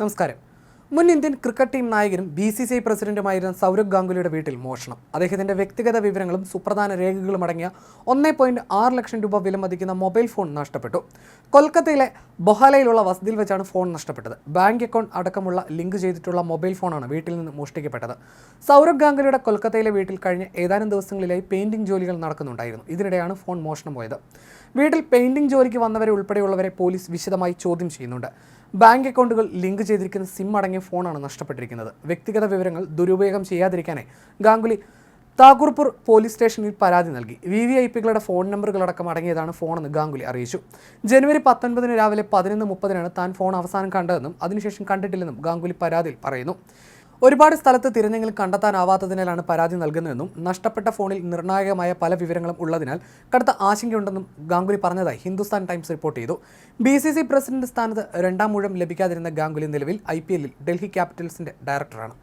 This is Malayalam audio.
നമസ്കാരം. മുൻ ഇന്ത്യൻ ക്രിക്കറ്റ് ടീം നായകനും ബി സി സി ഐ പ്രസിഡന്റുമായിരുന്ന സൗരവ് ഗാംഗുലിയുടെ വീട്ടിൽ മോഷണം. അദ്ദേഹത്തിന്റെ വ്യക്തിഗത വിവരങ്ങളും സുപ്രധാന രേഖകളും അടങ്ങിയ ഒന്നേ പോയിന്റ് ആറ് ലക്ഷം രൂപ വിലമതിക്കുന്ന മൊബൈൽ ഫോൺ നഷ്ടപ്പെട്ടു. കൊൽക്കത്തയിലെ ബൊഹാലയിലുള്ള വസതിയിൽ വെച്ചാണ് ഫോൺ നഷ്ടപ്പെട്ടത്. ബാങ്ക് അക്കൗണ്ട് അടക്കമുള്ള ലിങ്ക് ചെയ്തിട്ടുള്ള മൊബൈൽ ഫോണാണ് വീട്ടിൽ നിന്ന് മോഷ്ടിക്കപ്പെട്ടത്. സൗരവ് ഗാംഗുലിയുടെ കൊൽക്കത്തയിലെ വീട്ടിൽ കഴിഞ്ഞ ഏതാനും ദിവസങ്ങളിലായി പെയിന്റിംഗ് ജോലികൾ നടക്കുന്നുണ്ടായിരുന്നു. ഇതിനിടെയാണ് ഫോൺ മോഷണം പോയത്. വീട്ടിൽ പെയിന്റിംഗ് ജോലിക്ക് വന്നവരെ ഉൾപ്പെടെയുള്ളവരെ പോലീസ് വിശദമായി ചോദ്യം ചെയ്യുന്നുണ്ട്. ബാങ്ക് അക്കൗണ്ടുകൾ ലിങ്ക് ചെയ്തിരിക്കുന്ന സിം അടങ്ങിയ ഫോണാണ് നഷ്ടപ്പെട്ടിരിക്കുന്നത്. വ്യക്തിഗത വിവരങ്ങൾ ദുരുപയോഗം ചെയ്യാതിരിക്കാനായി ഗാംഗുലി താകൂർപൂർ പോലീസ് സ്റ്റേഷനിൽ പരാതി നൽകി. വി വി ഐ പികളുടെ ഫോൺ നമ്പറുകളടക്കം അടങ്ങിയതാണ് ഫോണെന്ന് ഗാംഗുലി അറിയിച്ചു. ജനുവരി പത്തൊൻപതിന് രാവിലെ പതിനൊന്ന് മുപ്പതിനാണ് താൻ ഫോൺ അവസാനം കണ്ടതെന്നും അതിനുശേഷം കണ്ടിട്ടില്ലെന്നും ഗാംഗുലി പരാതിയിൽ പറയുന്നു. ഒരുപാട് സ്ഥലത്ത് തിരഞ്ഞെങ്കിലും കണ്ടെത്താനാവാത്തതിനാലാണ് പരാതി നൽകുന്നതെന്നും നഷ്ടപ്പെട്ട ഫോണിൽ നിർണായകമായ പല വിവരങ്ങളും ഉള്ളതിനാൽ കടുത്ത ആശങ്കയുണ്ടെന്നും ഗാംഗുലി പറഞ്ഞതായി ഹിന്ദുസ്ഥാൻ ടൈംസ് റിപ്പോർട്ട് ചെയ്തു. ബി സി സി പ്രസിഡന്റ് സ്ഥാനത്ത് രണ്ടാം മൂഴം ലഭിക്കാതിരുന്ന ഗാംഗുലി നിലവിൽ ഐ പി എല്ലിൽ ഡൽഹി ക്യാപിറ്റൽസിന്റെ ഡയറക്ടറാണ്.